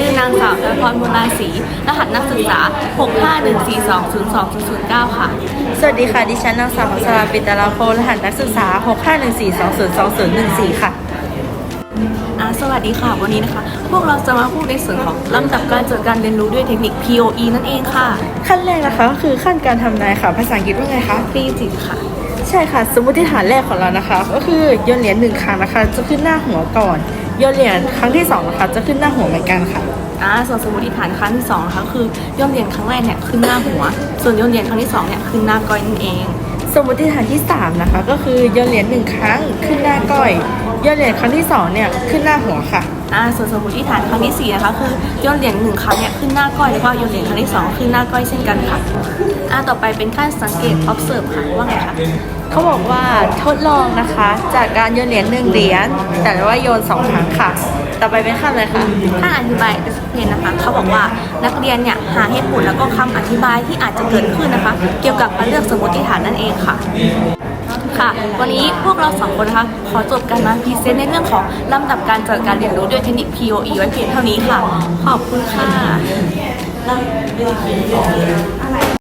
วัสดีค่ะดิฉันชื่อนางสาวธนพรบุญราศรีรหัสนักศึกษา 651420209 ค่ะ สวัสดีค่ะ ดิฉันนางสาวพัชราปิตราโพรหัสนักศึกษา 6514202014 ค่ะอ่าสวัสดีค่ะวันนี้นะคะ พวกเราจะมาพูดในส่วนของลำดับการจัดการเรียนรู้ด้วยเทคนิค POE นั่นเองค่ะ ขั้นแรกนะคะก็คือขั้นการทำนายค่ะ ภาษาอังกฤษว่าไงคะปีจิตค่ะ ใช่ค่ะ สมมติฐานแรกของเรานะคะ ก็คือโยนเหรียญหนึ่งครั้งนะคะ จะขึ้นหน้าหัวก่อน โยนเหรียญครั้งที่สองนะคะจะขึ้นหน้าหัวเหมือนกันค่ะอ่าส่วนสมมติฐานครั้งที่สองนะคะคือโยนเหรียญครั้งแรกเนี่ยขึ้นหน้าหัว ส่วนโยนเหรียญครั้งที่สองเนี่ยขึ้นหน้าก้อยนั่นเอง สมมติฐานที่สามนะคะก็คือโยนเหรียญหนึ่งครั้งขึ้นหน้าก้อยโยนเหรียญครั้งที่สองเนี่ยขึ้นหน้าหัวค่ะอ่าส่วนสมมติฐานครั้งที่สี่นะคะคือโยนเหรียญหนึ่งครั้งเนี่ยขึ้นหน้าก้อยแล้วก็โยนเหรียญครั้งที่สองขึ้นหน้าก้อยเช่นกันค่ะ อ่าต่อไปเป็นขั้นสังเกต observe ค่ะว่าไงคะเขาบอกว่าทดลองนะคะ จากการโยนเหรียญหนึ่งเหรียญแต่ว่าโยนสองครั้งค่ะ ต่อไปเป็นขั้นเลยค่ะถ้าอธิบาย explain นะคะเขาบอกว่านักเรียนเนี่ยหาเหตุผลแล้วก็คำอธิบายที่อาจจะเกิดขึ้นนะคะ เกี่ยวกับการเลือกสมมติฐานนั่นเองค่ะค่ะ วันนี้พวกเราสองคนนะคะ ขอจบการมาพรีเซนต์ในเรื่องของลำดับการจัดการเรียนรู้ด้วยเทคนิค POE ไว้เพียงเท่านี้ค่ะ ขอบคุณค่ะ